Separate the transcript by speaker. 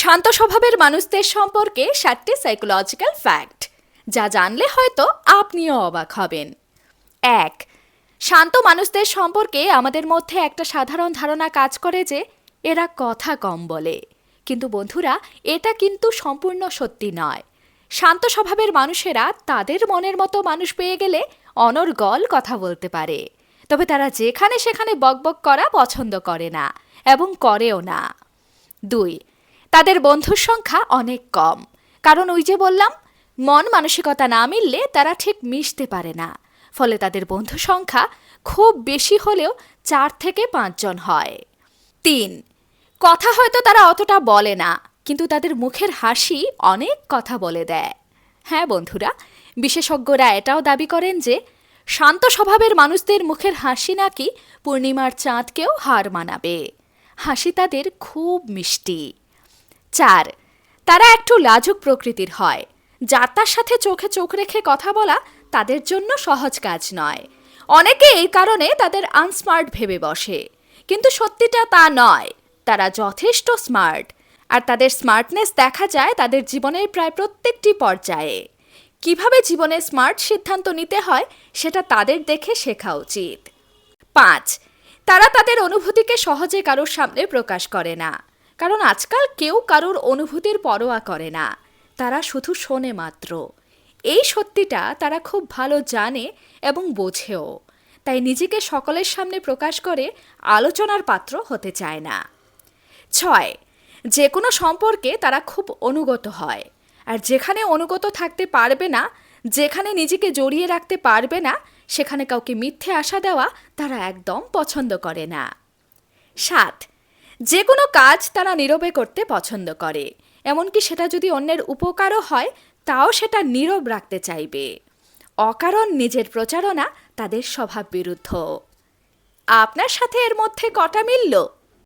Speaker 1: শান্ত স্বভাবের মানুষদের সম্পর্কে সাতটি সাইকোলজিক্যাল ফ্যাক্ট যা জানলে হয়তো আপনিও অবাক হবেন। এক, শান্ত মানুষদের সম্পর্কে আমাদের মধ্যে একটা সাধারণ ধারণা কাজ করে যে, এরা কথা কম বলে। কিন্তু বন্ধুরা, এটা কিন্তু সম্পূর্ণ সত্যি নয়। শান্ত স্বভাবের মানুষেরা তাদের মনের মতো মানুষ পেয়ে গেলে অনর্গল কথা বলতে পারে। তবে তারা যেখানে সেখানে বকবক করা পছন্দ করে না এবং করেও না। দুই তাদের বন্ধুর সংখ্যা অনেক কম। কারণ ওই যে বললাম, মন মানসিকতা না মিললে তারা ঠিক মিশতে পারে না। ফলে তাদের বন্ধু সংখ্যা খুব বেশি হলেও চার থেকে পাঁচজন হয়। তিন, কথা হয়তো তারা অতটা বলে না, কিন্তু তাদের মুখের হাসি অনেক কথা বলে দেয়। হ্যাঁ বন্ধুরা, বিশেষজ্ঞরা এটাও দাবি করেন যে, শান্ত স্বভাবের মানুষদের মুখের হাসি নাকি পূর্ণিমার চাঁদকেও হার মানাবে। হাসি তাদের খুব মিষ্টি। চার। তারা একটু লাজুক প্রকৃতির হয়। যার তার সাথে চোখে চোখ রেখে কথা বলা তাদের জন্য সহজ কাজ নয়। অনেকে এই কারণে তাদের আনস্মার্ট ভেবে বসে। কিন্তু সত্যিটা তা নয়। তারা যথেষ্ট স্মার্ট। আর তাদের স্মার্টনেস দেখা যায় তাদের জীবনের প্রায় প্রত্যেকটি পর্যায়ে। কীভাবে জীবনে স্মার্ট সিদ্ধান্ত নিতে হয় সেটা তাদের দেখে শেখা উচিত। পাঁচ। তারা তাদের অনুভূতিকে সহজে কারোর সামনে প্রকাশ করে না। কারণ আজকাল কেউ কারোর অনুভূতির পরোয়া করে না। তারা শুধু শোনে মাত্র। এই সত্যিটা তারা খুব ভালো জানে এবং বোঝেও। তাই নিজেকে সকলের সামনে প্রকাশ করে আলোচনার পাত্র হতে চায় না। ছয় যে কোনো সম্পর্কে তারা খুব অনুগত হয়। আর যেখানে অনুগত থাকতে পারবে না, যেখানে নিজেকে জড়িয়ে রাখতে পারবে না, সেখানে কাউকে মিথ্যে আশা দেওয়া তারা একদম পছন্দ করে না। সাত যে কোনো কাজ তারা নীরবে করতে পছন্দ করে। এমনকি সেটা যদি অন্যের উপকারও হয়, তাও সেটা নীরব রাখতে চাইবে। অকারণ নিজের প্রচারণা তাদের স্বভাব বিরুদ্ধ আপনার সাথে এর মধ্যে কটা মিলল?